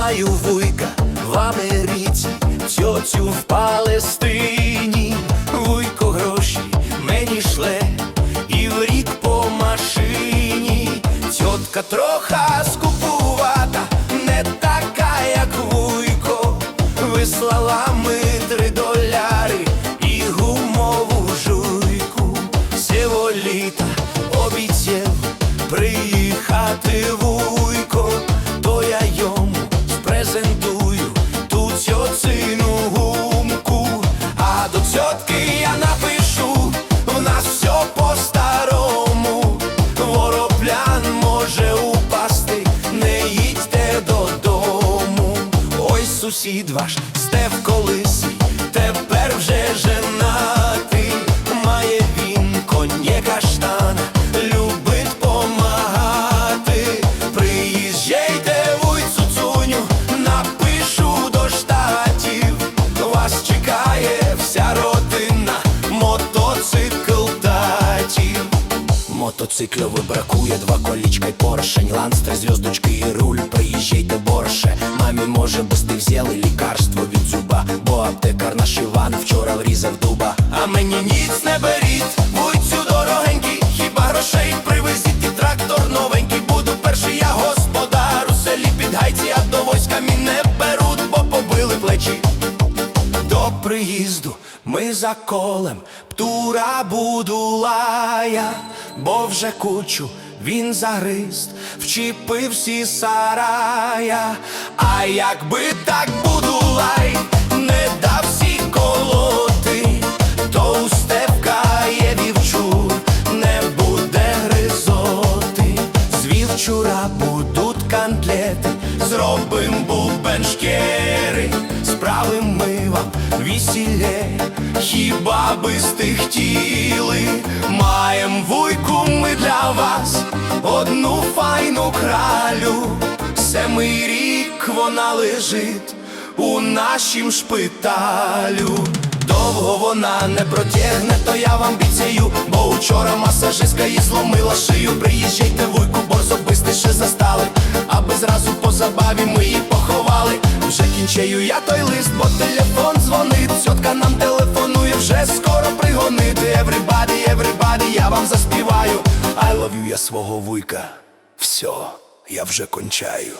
Маю вуйка в Америці, тьотю в Палестині, вуйко гроші мені шле, і в рік по машині. Тьотка троха скупувата, не така, як вуйко. Вислала ми три доляри і гумову жуйку. Сього сусід ваш стев колись, тепер вже женатий, Мотоциклів бракує два колічка й поршень. Ланс, три зв'язочки і руль, приїжджайте борше. Мамі може бусти взяли лікарство приїзду ми за колем. Птура будулая, бо вже кучу він загриз, вчепив всі сарая. А якби так будулай, не дав всі колоти, то у степка є вівчур, не буде гризоти. З вівчура будуть кантлети, зробим бубеншкери, справим ми вам весілє, хіба би стихтіли, маєм вуйку ми для вас одну файну кралю, семий рік вона лежить у нашім шпиталю. Довго вона не протягне, то я вам бійцею, бо учора масажистка їй зломила шию. Приїжджайте вуйку, бо особистіше застали, кінчаю я той лист, бо телефон дзвонить. Сьотка нам телефонує, вже скоро пригонити. Everybody, everybody, я вам заспіваю. I love you, я свого вуйка. Все, я вже кончаю.